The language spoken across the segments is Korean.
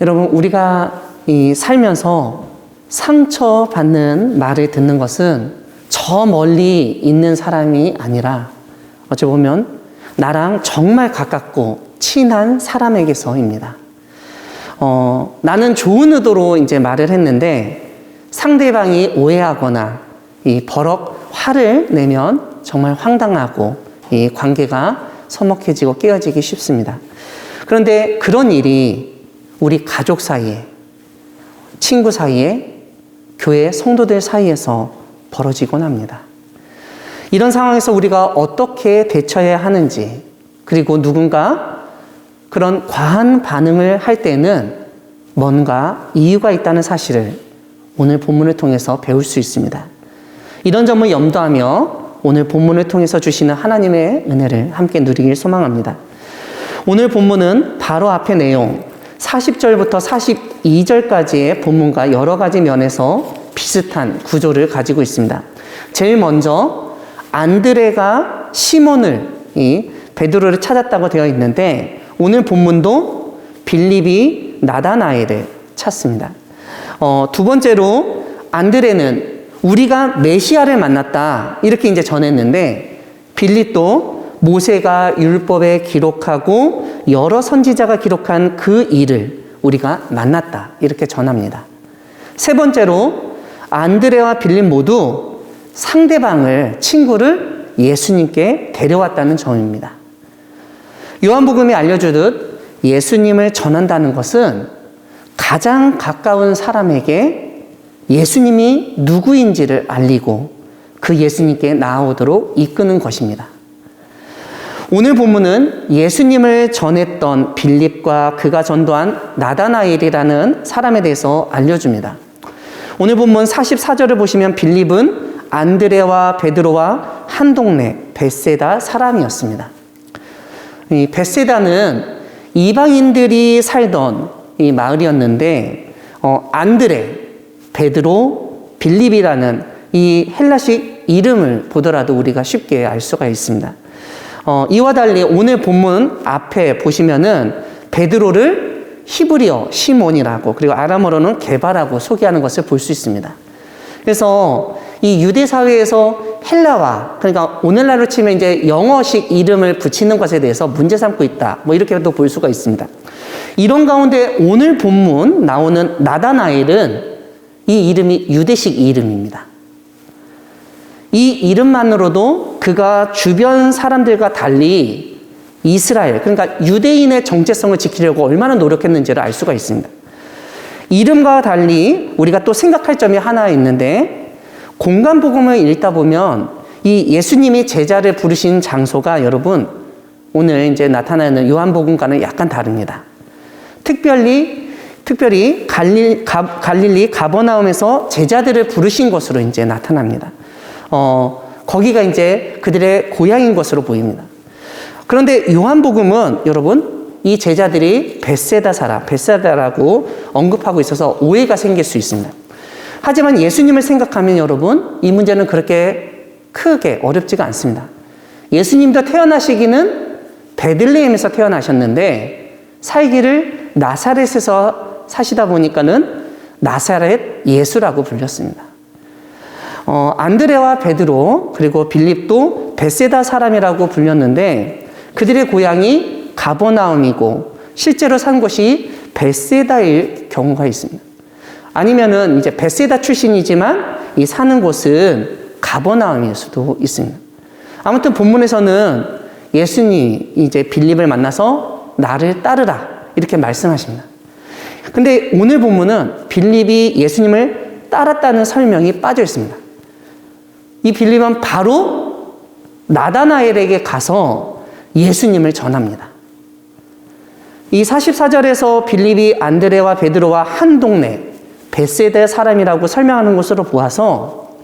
여러분, 우리가 이 살면서 상처받는 말을 듣는 것은 저 멀리 있는 사람이 아니라 어찌 보면 나랑 정말 가깝고 친한 사람에게서입니다. 어, 나는 좋은 의도로 이제 말을 했는데 상대방이 오해하거나 이 버럭 화를 내면 정말 황당하고 이 관계가 서먹해지고 깨어지기 쉽습니다. 그런데 그런 일이 우리 가족 사이에, 친구 사이에, 교회 성도들 사이에서 벌어지곤 합니다. 이런 상황에서 우리가 어떻게 대처해야 하는지, 그리고 누군가 그런 과한 반응을 할 때는 뭔가 이유가 있다는 사실을 오늘 본문을 통해서 배울 수 있습니다. 이런 점을 염두하며 오늘 본문을 통해서 주시는 하나님의 은혜를 함께 누리길 소망합니다. 오늘 본문은 바로 앞의 내용 40절부터 42절까지의 본문과 여러 가지 면에서 비슷한 구조를 가지고 있습니다. 제일 먼저 안드레가 시몬을 이 베드로를 찾았다고 되어 있는데 오늘 본문도 빌립이 나다나엘을 찾습니다. 어, 두 번째로 안드레는 우리가 메시아를 만났다 이렇게 이제 전했는데 빌립도 모세가 율법에 기록하고 여러 선지자가 기록한 그 일을 우리가 만났다 이렇게 전합니다. 세 번째로 안드레와 빌립 모두 상대방을 친구를 예수님께 데려왔다는 점입니다. 요한복음이 알려주듯 예수님을 전한다는 것은 가장 가까운 사람에게 예수님이 누구인지를 알리고 그 예수님께 나아오도록 이끄는 것입니다. 오늘 본문은 예수님을 전했던 빌립과 그가 전도한 나다나엘이라는 사람에 대해서 알려줍니다. 오늘 본문 44절을 보시면 빌립은 안드레와 베드로와 한 동네 베세다 사람이었습니다. 이 베세다는 이방인들이 살던 이 마을이었는데 어, 안드레, 베드로, 빌립이라는 이 헬라식 이름을 보더라도 우리가 쉽게 알 수가 있습니다. 어, 이와 달리 오늘 본문 앞에 보시면은 베드로를 히브리어 시몬이라고 그리고 아람어로는 개바라고 소개하는 것을 볼 수 있습니다. 그래서 이 유대 사회에서 헬라와 그러니까 오늘날로 치면 이제 영어식 이름을 붙이는 것에 대해서 문제 삼고 있다. 뭐 이렇게도 볼 수가 있습니다. 이런 가운데 오늘 본문 나오는 나다나엘은 이 이름이 유대식 이름입니다. 이 이름만으로도 그가 주변 사람들과 달리 이스라엘, 그러니까 유대인의 정체성을 지키려고 얼마나 노력했는지를 알 수가 있습니다. 이름과 달리 우리가 또 생각할 점이 하나 있는데 공간복음을 읽다 보면 이 예수님이 제자를 부르신 장소가 여러분 오늘 이제 나타나는 요한복음과는 약간 다릅니다. 특별히 특별히 갈릴, 가, 갈릴리 가버나움에서 제자들을 부르신 것으로 이제 나타납니다. 어, 거기가 이제 그들의 고향인 것으로 보입니다. 그런데 요한복음은 여러분 이 제자들이 베세다 사람, 베세다라고 언급하고 있어서 오해가 생길 수 있습니다. 하지만 예수님을 생각하면 여러분 이 문제는 그렇게 크게 어렵지가 않습니다. 예수님도 태어나시기는 베들레헴에서 태어나셨는데 살기를 나사렛에서 사시다 보니까는 나사렛 예수라고 불렸습니다. 어, 안드레와 베드로 그리고 빌립도 베세다 사람이라고 불렸는데 그들의 고향이 가버나움이고 실제로 산 곳이 베세다일 경우가 있습니다. 아니면은 이제 베세다 출신이지만 이 사는 곳은 가버나움일 수도 있습니다. 아무튼 본문에서는 예수님 이제 빌립을 만나서 나를 따르라 이렇게 말씀하십니다. 근데 오늘 본문은 빌립이 예수님을 따랐다는 설명이 빠져 있습니다. 이 빌립은 바로 나다나엘에게 가서 예수님을 전합니다. 이 44절에서 빌립이 안드레와 베드로와 한 동네 베세대 사람이라고 설명하는 것으로 보아서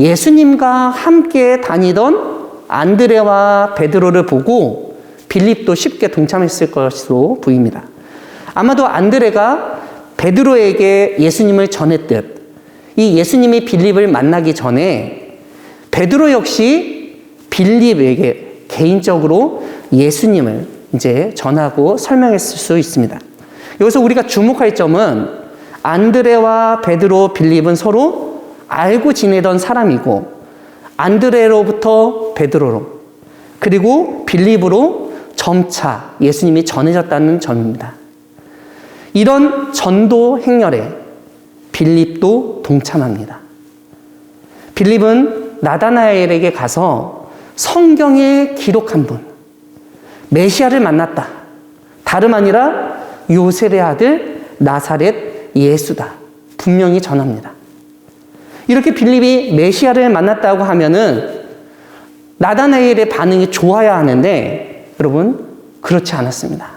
예수님과 함께 다니던 안드레와 베드로를 보고 빌립도 쉽게 동참했을 것으로 보입니다. 아마도 안드레가 베드로에게 예수님을 전했듯 이 예수님이 빌립을 만나기 전에 베드로 역시 빌립에게 개인적으로 예수님을 이제 전하고 설명했을 수 있습니다. 여기서 우리가 주목할 점은 안드레와 베드로, 빌립은 서로 알고 지내던 사람이고 안드레로부터 베드로로 그리고 빌립으로 점차 예수님이 전해졌다는 점입니다. 이런 전도 행렬에 빌립도 동참합니다. 빌립은 나다나엘에게 가서 성경에 기록한 분, 메시아를 만났다. 다름 아니라 요셉의 아들 나사렛 예수다. 분명히 전합니다. 이렇게 빌립이 메시아를 만났다고 하면은 나다나엘의 반응이 좋아야 하는데 여러분 그렇지 않았습니다.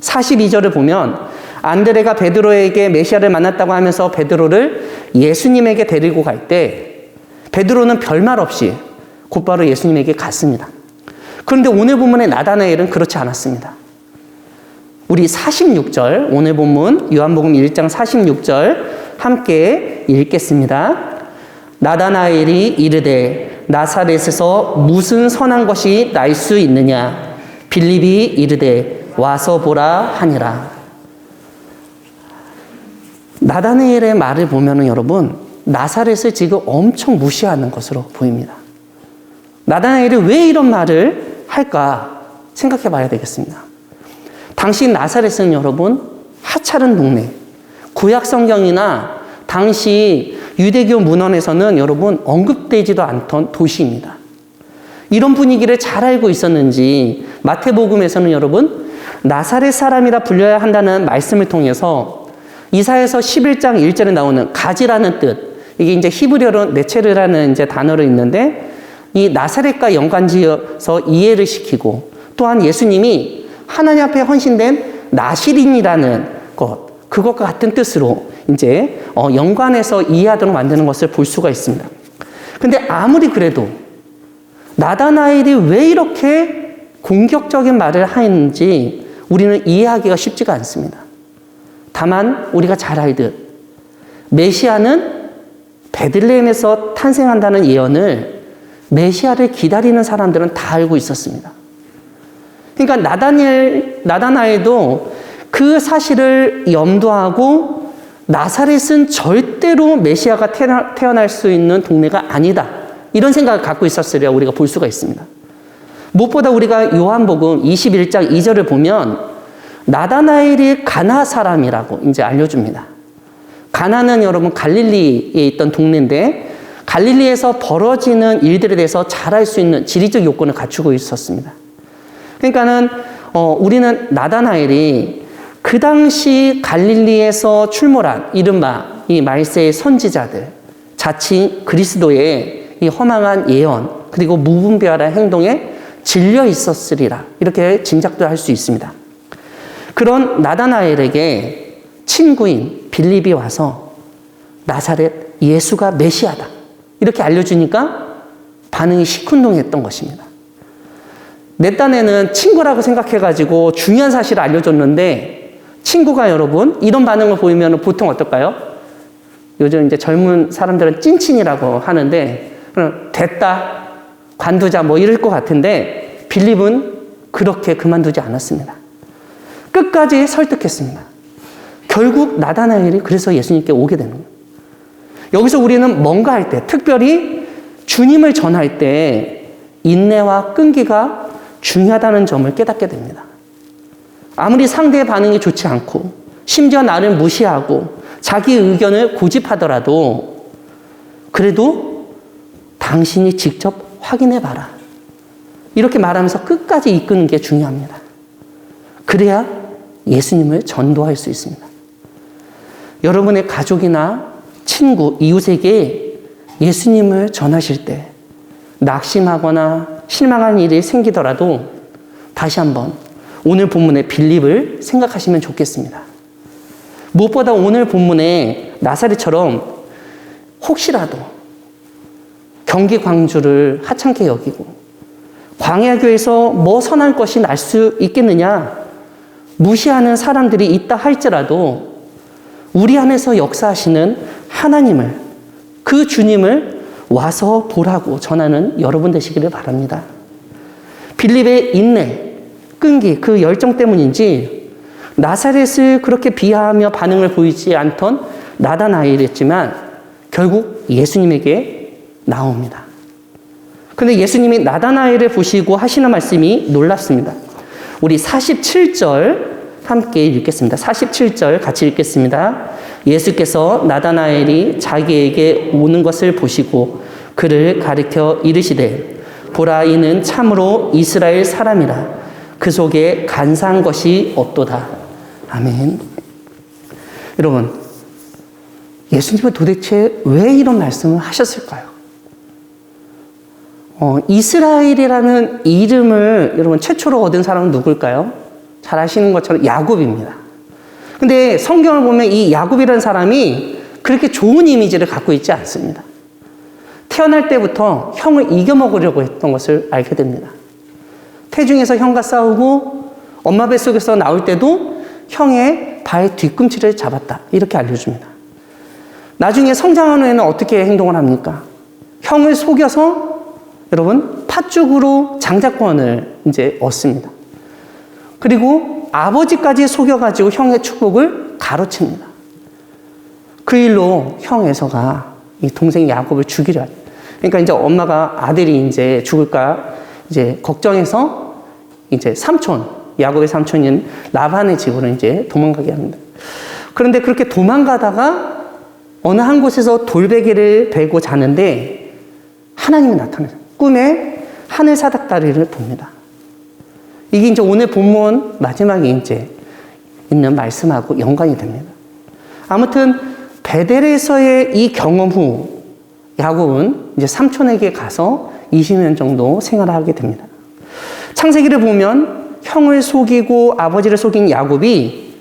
42절을 보면 안드레가 베드로에게 메시아를 만났다고 하면서 베드로를 예수님에게 데리고 갈 때 베드로는 별말 없이 곧바로 예수님에게 갔습니다. 그런데 오늘 본문의 나다나엘은 그렇지 않았습니다. 우리 46절 오늘 본문 요한복음 1장 46절 함께 읽겠습니다. 나다나엘이 이르되 나사렛에서 무슨 선한 것이 날 수 있느냐 빌립이 이르되 와서 보라 하니라 나다나엘의 말을 보면은 여러분 나사렛을 지금 엄청 무시하는 것으로 보입니다. 나다나엘이 왜 이런 말을 할까 생각해 봐야 되겠습니다. 당시 나사렛은 여러분 하찮은 동네 구약 성경이나 당시 유대교 문헌에서는 여러분 언급되지도 않던 도시입니다. 이런 분위기를 잘 알고 있었는지 마태복음에서는 여러분 나사렛 사람이라 불려야 한다는 말씀을 통해서 이사에서 11장 1절에 나오는 가지라는 뜻 이게 이제 히브리어로 네체르라는 이제 단어로 있는데 이 나사렛과 연관지어서 이해를 시키고 또한 예수님이 하나님 앞에 헌신된 나시린이라는 것 그것과 같은 뜻으로 이제 어, 연관해서 이해하도록 만드는 것을 볼 수가 있습니다. 근데 아무리 그래도 나다나엘이 왜 이렇게 공격적인 말을 하는지 우리는 이해하기가 쉽지가 않습니다. 다만 우리가 잘 알듯 메시아는 베들레헴에서 탄생한다는 예언을 메시아를 기다리는 사람들은 다 알고 있었습니다. 그러니까 나다니엘 나다나엘도 그 사실을 염두하고 나사렛은 절대로 메시아가 태어날 수 있는 동네가 아니다. 이런 생각을 갖고 있었으리라 우리가 볼 수가 있습니다. 무엇보다 우리가 요한복음 21장 2절을 보면 나다나엘이 가나 사람이라고 이제 알려줍니다. 가나는 여러분 갈릴리에 있던 동네인데 갈릴리에서 벌어지는 일들에 대해서 잘 알 수 있는 지리적 요건을 갖추고 있었습니다. 그러니까는 어, 우리는 나다나엘이 그 당시 갈릴리에서 출몰한 이른바 이 말세의 선지자들, 자칭 그리스도의 이 허망한 예언, 그리고 무분별한 행동에 질려 있었으리라. 이렇게 짐작도 할 수 있습니다. 그런 나다나엘에게 친구인 빌립이 와서 나사렛 예수가 메시아다. 이렇게 알려주니까 반응이 시큰둥했던 것입니다. 내 딴에는 친구라고 생각해가지고 중요한 사실을 알려줬는데 친구가 여러분 이런 반응을 보이면 보통 어떨까요? 요즘 이제 젊은 사람들은 찐친이라고 하는데 됐다 관두자 뭐 이럴 것 같은데 빌립은 그렇게 그만두지 않았습니다. 끝까지 설득했습니다. 결국 나다나엘이 그래서 예수님께 오게 되는 거예요. 여기서 우리는 뭔가 할 때, 특별히 주님을 전할 때 인내와 끈기가 중요하다는 점을 깨닫게 됩니다. 아무리 상대의 반응이 좋지 않고 심지어 나를 무시하고 자기 의견을 고집하더라도 그래도 당신이 직접 확인해 봐라. 이렇게 말하면서 끝까지 이끄는 게 중요합니다. 그래야 예수님을 전도할 수 있습니다. 여러분의 가족이나 친구, 이웃에게 예수님을 전하실 때 낙심하거나 실망한 일이 생기더라도 다시 한번 오늘 본문의 빌립을 생각하시면 좋겠습니다. 무엇보다 오늘 본문의 나사리처럼 혹시라도 경기 광주를 하찮게 여기고 광야교에서 뭐 선한 것이 날 수 있겠느냐 무시하는 사람들이 있다 할지라도 우리 안에서 역사하시는 하나님을 그 주님을 와서 보라고 전하는 여러분 되시기를 바랍니다. 빌립의 인내, 끈기, 그 열정 때문인지 나사렛을 그렇게 비하하며 반응을 보이지 않던 나다나엘이었지만 결국 예수님에게 나옵니다. 근데 예수님이 나다나엘을 보시고 하시는 말씀이 놀랍습니다. 우리 47절 함께 읽겠습니다. 47절 같이 읽겠습니다. 예수께서 나다나엘이 자기에게 오는 것을 보시고 그를 가리켜 이르시되 보라 이는 참으로 이스라엘 사람이라 그 속에 간사한 것이 없도다. 아멘. 여러분, 예수님은 도대체 왜 이런 말씀을 하셨을까요? 어, 이스라엘이라는 이름을 여러분 최초로 얻은 사람은 누굴까요? 잘 아시는 것처럼 야곱입니다. 근데 성경을 보면 이 야곱이라는 사람이 그렇게 좋은 이미지를 갖고 있지 않습니다. 태어날 때부터 형을 이겨먹으려고 했던 것을 알게 됩니다. 태중에서 형과 싸우고 엄마 뱃속에서 나올 때도 형의 발 뒤꿈치를 잡았다. 이렇게 알려줍니다. 나중에 성장한 후에는 어떻게 행동을 합니까? 형을 속여서 여러분 팥죽으로 장자권을 이제 얻습니다. 그리고 아버지까지 속여가지고 형의 축복을 가로챕니다. 그 일로 형 에서가 이 동생 야곱을 죽이려 해요. 그러니까 이제 엄마가 아들이 이제 죽을까 이제 걱정해서 이제 삼촌 야곱의 삼촌인 라반의 집으로 이제 도망가게 합니다. 그런데 그렇게 도망가다가 어느 한 곳에서 돌베개를 베고 자는데 하나님이 나타나요. 꿈에 하늘 사닥다리를 봅니다. 이게 이제 오늘 본문 마지막에 이제 있는 말씀하고 연관이 됩니다. 아무튼 베델에서의 이 경험 후 야곱은 이제 삼촌에게 가서 20년 정도 생활을 하게 됩니다. 창세기를 보면 형을 속이고 아버지를 속인 야곱이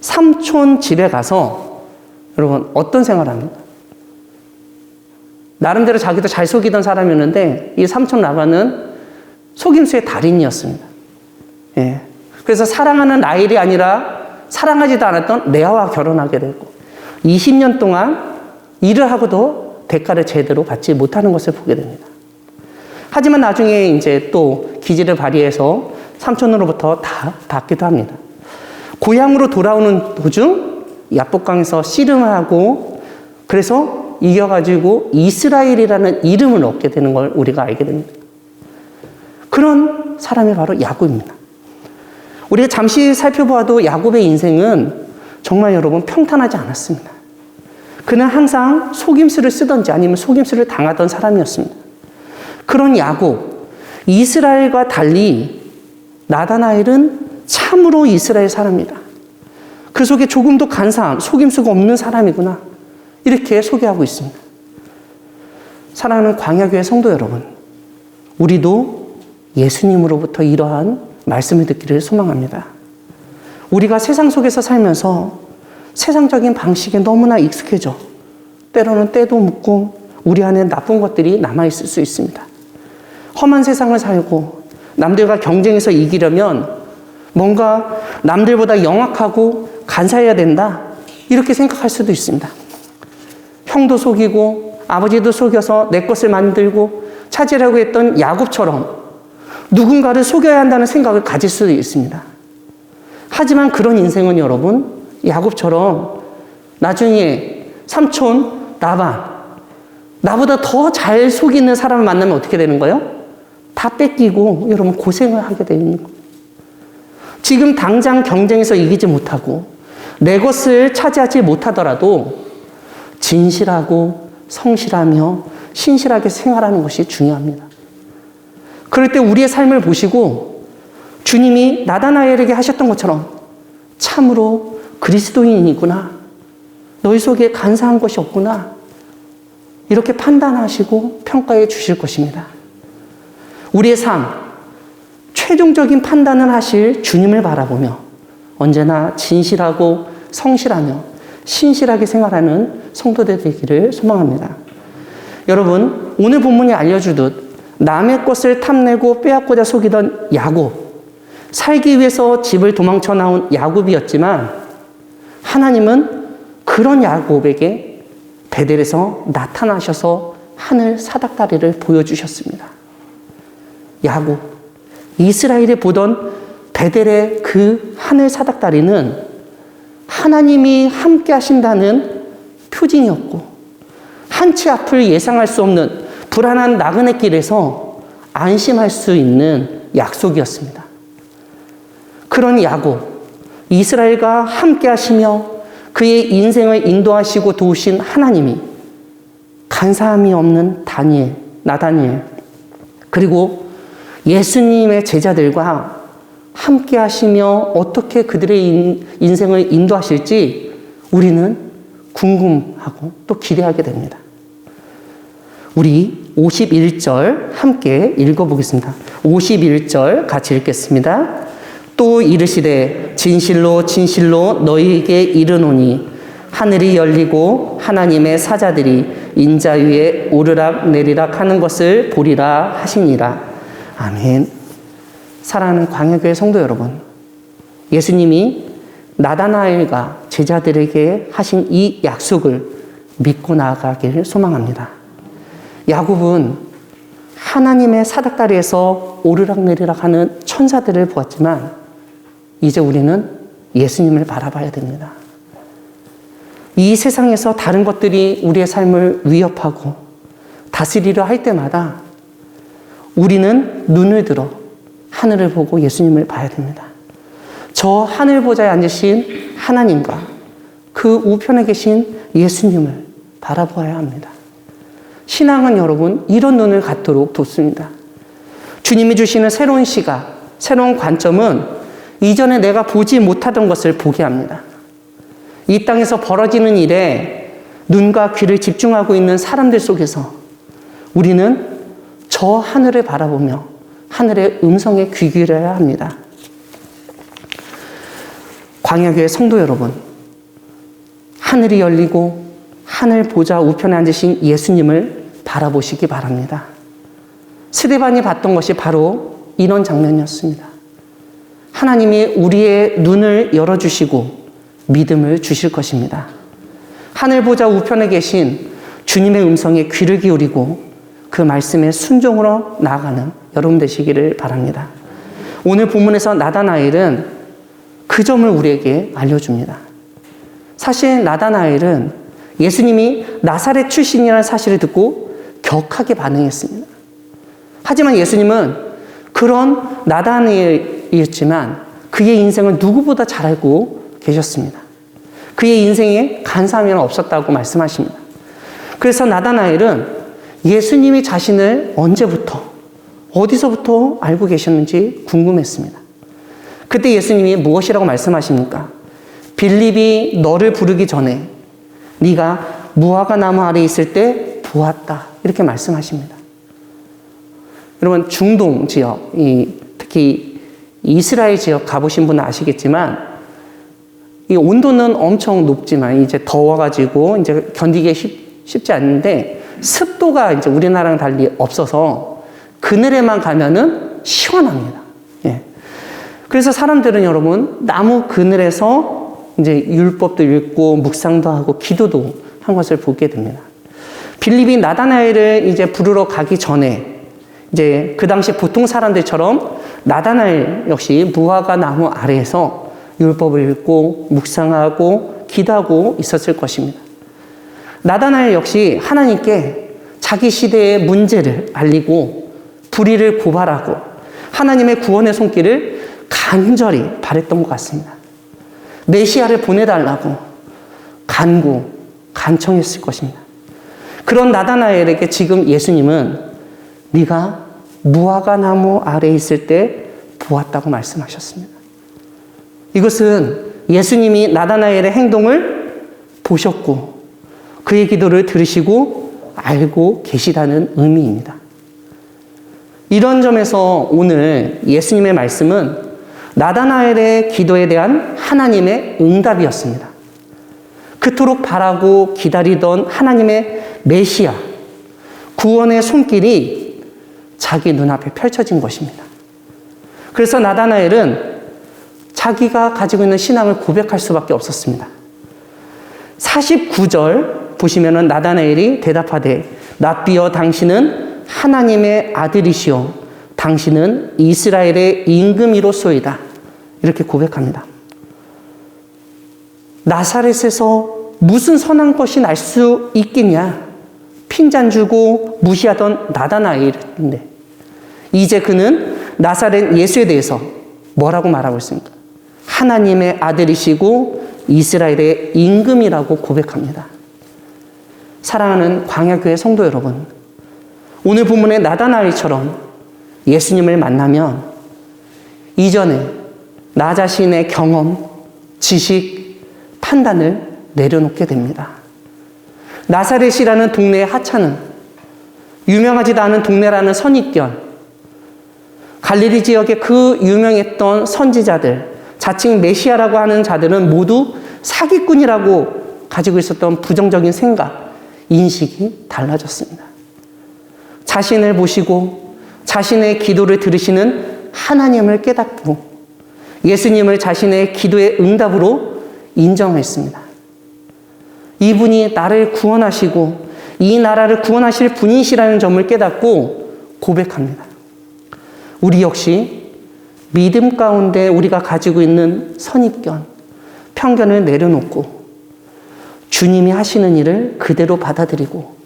삼촌 집에 가서 여러분 어떤 생활을 합니까? 나름대로 자기도 잘 속이던 사람이었는데 이 삼촌 라반은 속임수의 달인이었습니다. 예. 그래서 사랑하는 라일이 아니라 사랑하지도 않았던 레아와 결혼하게 되고 20년 동안 일을 하고도 대가를 제대로 받지 못하는 것을 보게 됩니다. 하지만 나중에 이제 또 기지를 발휘해서 삼촌으로부터 다 받기도 합니다. 고향으로 돌아오는 도중 야복강에서 씨름을 하고 그래서 이겨가지고 이스라엘이라는 이름을 얻게 되는 걸 우리가 알게 됩니다. 그런 사람이 바로 야곱입니다. 우리가 잠시 살펴보아도 야곱의 인생은 정말 여러분 평탄하지 않았습니다. 그는 항상 속임수를 쓰던지 아니면 속임수를 당하던 사람이었습니다. 그런 야곱, 이스라엘과 달리 나다나엘은 참으로 이스라엘 사람이다. 그 속에 조금도 간사함, 속임수가 없는 사람이구나. 이렇게 소개하고 있습니다. 사랑하는 광야교회 성도 여러분, 우리도 예수님으로부터 이러한 말씀을 듣기를 소망합니다. 우리가 세상 속에서 살면서 세상적인 방식에 너무나 익숙해져 때로는 때도 묻고 우리 안에 나쁜 것들이 남아있을 수 있습니다. 험한 세상을 살고 남들과 경쟁해서 이기려면 뭔가 남들보다 영악하고 간사해야 된다. 이렇게 생각할 수도 있습니다. 형도 속이고 아버지도 속여서 내 것을 만들고 차지하려고 했던 야곱처럼 누군가를 속여야 한다는 생각을 가질 수도 있습니다. 하지만 그런 인생은 여러분 야곱처럼 나중에 삼촌 나반 나보다 더 잘 속이는 사람을 만나면 어떻게 되는 거예요? 다 뺏기고 여러분 고생을 하게 되는 거예요. 지금 당장 경쟁에서 이기지 못하고 내 것을 차지하지 못하더라도 진실하고 성실하며 신실하게 생활하는 것이 중요합니다. 그럴 때 우리의 삶을 보시고 주님이 나다나엘에게 하셨던 것처럼 참으로 그리스도인이구나. 너희 속에 간사한 것이 없구나. 이렇게 판단하시고 평가해 주실 것입니다. 우리의 삶, 최종적인 판단을 하실 주님을 바라보며 언제나 진실하고 성실하며 신실하게 생활하는 성도들 되기를 소망합니다. 여러분, 오늘 본문이 알려주듯 남의 것을 탐내고 빼앗고자 속이던 야곱, 살기 위해서 집을 도망쳐 나온 야곱이었지만 하나님은 그런 야곱에게 베델에서 나타나셔서 하늘 사닥다리를 보여주셨습니다. 야곱, 이스라엘에 보던 베델의 그 하늘 사닥다리는 하나님이 함께 하신다는 표징이었고 한치 앞을 예상할 수 없는 불안한 나그네 길에서 안심할 수 있는 약속이었습니다. 그런 야곱, 이스라엘과 함께 하시며 그의 인생을 인도하시고 도우신 하나님이 간사함이 없는 다니엘, 나다니엘, 그리고 예수님의 제자들과 함께 하시며 어떻게 그들의 인생을 인도하실지 우리는 궁금하고 또 기대하게 됩니다. 우리 51절 함께 읽어보겠습니다. 51절 같이 읽겠습니다. 또 이르시되 진실로 진실로 너희에게 이르노니 하늘이 열리고 하나님의 사자들이 인자 위에 오르락 내리락 하는 것을 보리라 하시니라. 아멘. 사랑하는 광야교회 성도 여러분, 예수님이 나다나엘과 제자들에게 하신 이 약속을 믿고 나아가길 소망합니다. 야곱은 하나님의 사닥다리에서 오르락내리락 하는 천사들을 보았지만 이제 우리는 예수님을 바라봐야 됩니다. 이 세상에서 다른 것들이 우리의 삶을 위협하고 다스리려 할 때마다 우리는 눈을 들어 하늘을 보고 예수님을 봐야 됩니다. 저 하늘 보좌에 앉으신 하나님과 그 우편에 계신 예수님을 바라보아야 합니다. 신앙은 여러분 이런 눈을 갖도록 돕습니다. 주님이 주시는 새로운 시각, 새로운 관점은 이전에 내가 보지 못하던 것을 보게 합니다. 이 땅에서 벌어지는 일에 눈과 귀를 집중하고 있는 사람들 속에서 우리는 저 하늘을 바라보며 하늘의 음성에 귀 기울여야 합니다. 광야교회 성도 여러분, 하늘이 열리고 하늘 보좌 우편에 앉으신 예수님을 바라보시기 바랍니다. 스데반이 봤던 것이 바로 이런 장면이었습니다. 하나님이 우리의 눈을 열어주시고 믿음을 주실 것입니다. 하늘 보좌 우편에 계신 주님의 음성에 귀를 기울이고 그 말씀에 순종으로 나아가는 여러분 되시기를 바랍니다. 오늘 본문에서 나다나엘은 그 점을 우리에게 알려줍니다. 사실 나다나엘은 예수님이 나사렛 출신이라는 사실을 듣고 격하게 반응했습니다. 하지만 예수님은 그런 나다나엘이었지만 그의 인생을 누구보다 잘 알고 계셨습니다. 그의 인생에 간사함이 없었다고 말씀하십니다. 그래서 나다나엘은 예수님이 자신을 언제부터, 어디서부터 알고 계셨는지 궁금했습니다. 그때 예수님이 무엇이라고 말씀하십니까? 빌립이 너를 부르기 전에 네가 무화과 나무 아래 있을 때 보았다. 이렇게 말씀하십니다. 여러분 중동 지역, 특히 이스라엘 지역 가보신 분은 아시겠지만 이 온도는 엄청 높지만 이제 더워가지고 이제 견디기 쉽, 쉽지 않는데 습도가 이제 우리나라랑 달리 없어서 그늘에만 가면은 시원합니다. 예. 그래서 사람들은 여러분 나무 그늘에서 이제 율법도 읽고 묵상도 하고 기도도 한 것을 보게 됩니다. 빌립이 나다나엘을 이제 부르러 가기 전에 이제 그 당시 보통 사람들처럼 나다나엘 역시 무화과 나무 아래에서 율법을 읽고 묵상하고 기도하고 있었을 것입니다. 나다나엘 역시 하나님께 자기 시대의 문제를 알리고 불의를 고발하고 하나님의 구원의 손길을 간절히 바랬던 것 같습니다. 메시아를 보내달라고 간구, 간청했을 것입니다. 그런 나다나엘에게 지금 예수님은 네가 무화과 나무 아래 있을 때 보았다고 말씀하셨습니다. 이것은 예수님이 나다나엘의 행동을 보셨고 그의 기도를 들으시고 알고 계시다는 의미입니다. 이런 점에서 오늘 예수님의 말씀은 나다나엘의 기도에 대한 하나님의 응답이었습니다. 그토록 바라고 기다리던 하나님의 메시아, 구원의 손길이 자기 눈앞에 펼쳐진 것입니다. 그래서 나다나엘은 자기가 가지고 있는 신앙을 고백할 수밖에 없었습니다. 49절 보시면은 나다나엘이 대답하되 납비여 당신은 하나님의 아들이시오 당신은 이스라엘의 임금이로소이다. 이렇게 고백합니다. 나사렛에서 무슨 선한 것이 날 수 있겠냐? 핀잔 주고 무시하던 나다나엘인데 이제 그는 나사렛 예수에 대해서 뭐라고 말하고 있습니까? 하나님의 아들이시고 이스라엘의 임금이라고 고백합니다. 사랑하는 광야교회 성도 여러분, 오늘 본문의 나다나엘처럼 예수님을 만나면 이전에 나 자신의 경험, 지식, 판단을 내려놓게 됩니다. 나사렛이라는 동네의 하찮은 유명하지도 않은 동네라는 선입견, 갈릴리 지역의 그 유명했던 선지자들, 자칭 메시아라고 하는 자들은 모두 사기꾼이라고 가지고 있었던 부정적인 생각, 인식이 달라졌습니다. 자신을 보시고 자신의 기도를 들으시는 하나님을 깨닫고 예수님을 자신의 기도의 응답으로 인정했습니다. 이분이 나를 구원하시고 이 나라를 구원하실 분이시라는 점을 깨닫고 고백합니다. 우리 역시 믿음 가운데 우리가 가지고 있는 선입견, 편견을 내려놓고 주님이 하시는 일을 그대로 받아들이고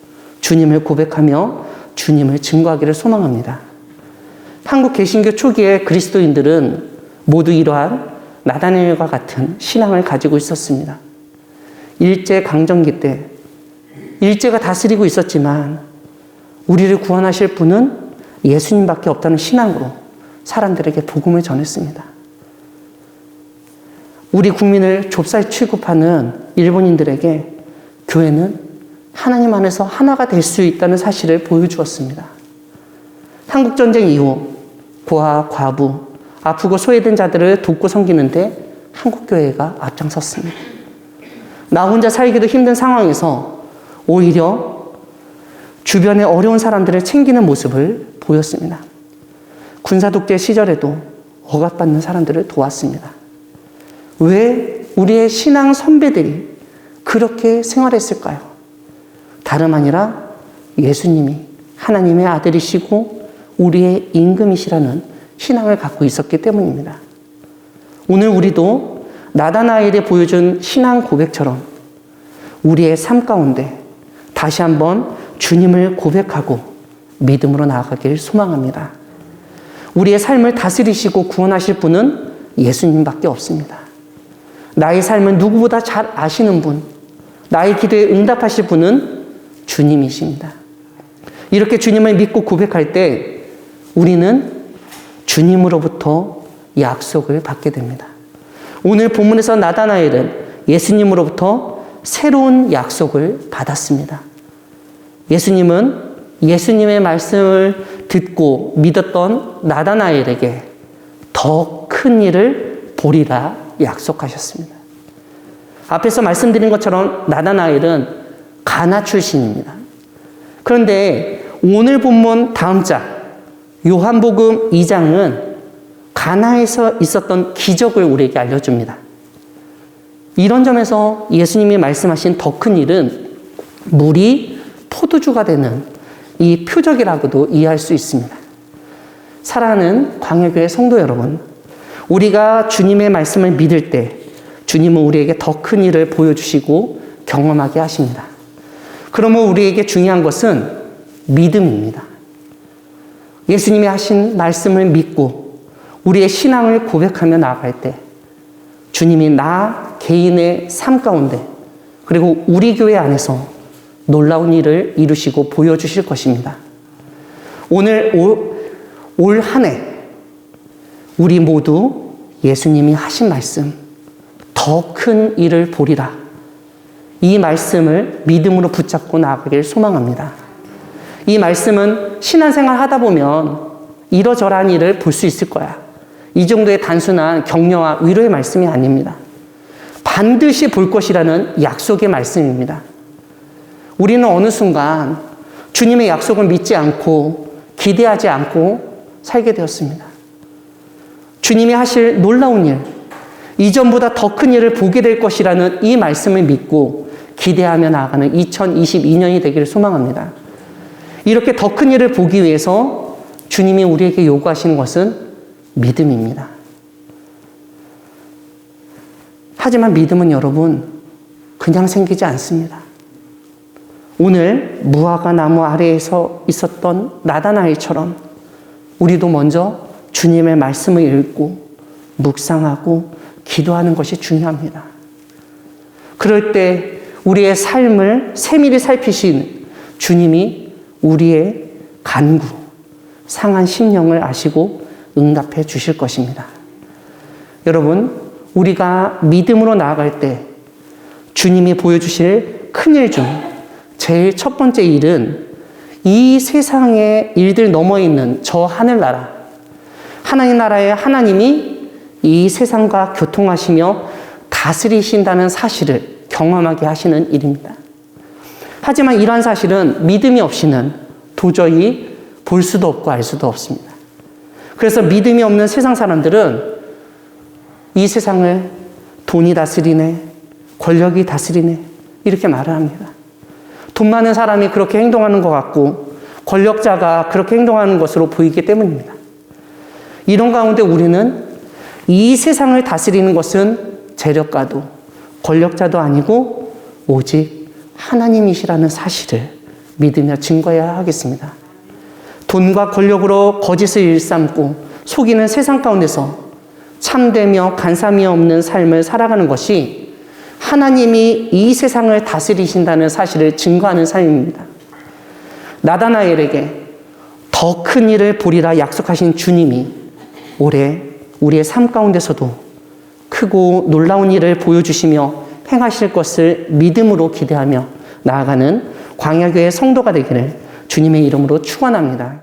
주님을 고백하며 주님을 증거하기를 소망합니다. 한국 개신교 초기의 그리스도인들은 모두 이러한 나다니엘과 같은 신앙을 가지고 있었습니다. 일제 강점기 때 일제가 다스리고 있었지만 우리를 구원하실 분은 예수님밖에 없다는 신앙으로 사람들에게 복음을 전했습니다. 우리 국민을 좁쌀 취급하는 일본인들에게 교회는 하나님 안에서 하나가 될 수 있다는 사실을 보여주었습니다. 한국전쟁 이후 고아, 과부, 아프고 소외된 자들을 돕고 섬기는데 한국교회가 앞장섰습니다. 나 혼자 살기도 힘든 상황에서 오히려 주변의 어려운 사람들을 챙기는 모습을 보였습니다. 군사독재 시절에도 억압받는 사람들을 도왔습니다. 왜 우리의 신앙 선배들이 그렇게 생활했을까요? 다름 아니라 예수님이 하나님의 아들이시고 우리의 임금이시라는 신앙을 갖고 있었기 때문입니다. 오늘 우리도 나다나엘이 보여준 신앙 고백처럼 우리의 삶 가운데 다시 한번 주님을 고백하고 믿음으로 나아가길 소망합니다. 우리의 삶을 다스리시고 구원하실 분은 예수님밖에 없습니다. 나의 삶은 누구보다 잘 아시는 분, 나의 기도에 응답하실 분은 주님이십니다. 이렇게 주님을 믿고 고백할 때 우리는 주님으로부터 약속을 받게 됩니다. 오늘 본문에서 나다나엘은 예수님으로부터 새로운 약속을 받았습니다. 예수님은 예수님의 말씀을 듣고 믿었던 나다나엘에게 더 큰 일을 보리라 약속하셨습니다. 앞에서 말씀드린 것처럼 나다나엘은 가나 출신입니다. 그런데 오늘 본문 다음 장 요한복음 2장은 가나에서 있었던 기적을 우리에게 알려줍니다. 이런 점에서 예수님이 말씀하신 더 큰 일은 물이 포도주가 되는 이 표적이라고도 이해할 수 있습니다. 사랑하는 광야교회 성도 여러분, 우리가 주님의 말씀을 믿을 때 주님은 우리에게 더 큰 일을 보여주시고 경험하게 하십니다. 그러면 우리에게 중요한 것은 믿음입니다. 예수님이 하신 말씀을 믿고 우리의 신앙을 고백하며 나아갈 때 주님이 나 개인의 삶 가운데 그리고 우리 교회 안에서 놀라운 일을 이루시고 보여주실 것입니다. 오늘 올 한 해 우리 모두 예수님이 하신 말씀 더 큰 일을 보리라. 이 말씀을 믿음으로 붙잡고 나아가길 소망합니다. 이 말씀은 신앙생활 하다 보면 이러저러한 일을 볼 수 있을 거야. 이 정도의 단순한 격려와 위로의 말씀이 아닙니다. 반드시 볼 것이라는 약속의 말씀입니다. 우리는 어느 순간 주님의 약속을 믿지 않고 기대하지 않고 살게 되었습니다. 주님이 하실 놀라운 일, 이전보다 더 큰 일을 보게 될 것이라는 이 말씀을 믿고 기대하며 나아가는 2022년이 되기를 소망합니다. 이렇게 더 큰 일을 보기 위해서 주님이 우리에게 요구하시는 것은 믿음입니다. 하지만 믿음은 여러분, 그냥 생기지 않습니다. 오늘 무화과 나무 아래에서 있었던 나다나엘처럼 우리도 먼저 주님의 말씀을 읽고 묵상하고 기도하는 것이 중요합니다. 그럴 때 우리의 삶을 세밀히 살피신 주님이 우리의 간구, 상한 심령을 아시고 응답해 주실 것입니다. 여러분, 우리가 믿음으로 나아갈 때 주님이 보여주실 큰 일 중 제일 첫 번째 일은 이 세상의 일들 넘어 있는 저 하늘나라, 하나님 나라의 하나님이 이 세상과 교통하시며 다스리신다는 사실을 경험하게 하시는 일입니다. 하지만 이러한 사실은 믿음이 없이는 도저히 볼 수도 없고 알 수도 없습니다. 그래서 믿음이 없는 세상 사람들은 이 세상을 돈이 다스리네, 권력이 다스리네, 이렇게 말을 합니다. 돈 많은 사람이 그렇게 행동하는 것 같고, 권력자가 그렇게 행동하는 것으로 보이기 때문입니다. 이런 가운데 우리는 이 세상을 다스리는 것은 재력가도, 권력자도 아니고, 오직 하나님이시라는 사실을 믿으며 증거해야 하겠습니다. 돈과 권력으로 거짓을 일삼고 속이는 세상 가운데서 참되며 간삼이 없는 삶을 살아가는 것이 하나님이 이 세상을 다스리신다는 사실을 증거하는 삶입니다. 나다나엘에게 더 큰 일을 보리라 약속하신 주님이 올해 우리의 삶 가운데서도 크고 놀라운 일을 보여주시며 행하실 것을 믿음으로 기대하며 나아가는 광야교회 성도가 되기를 주님의 이름으로 축원합니다.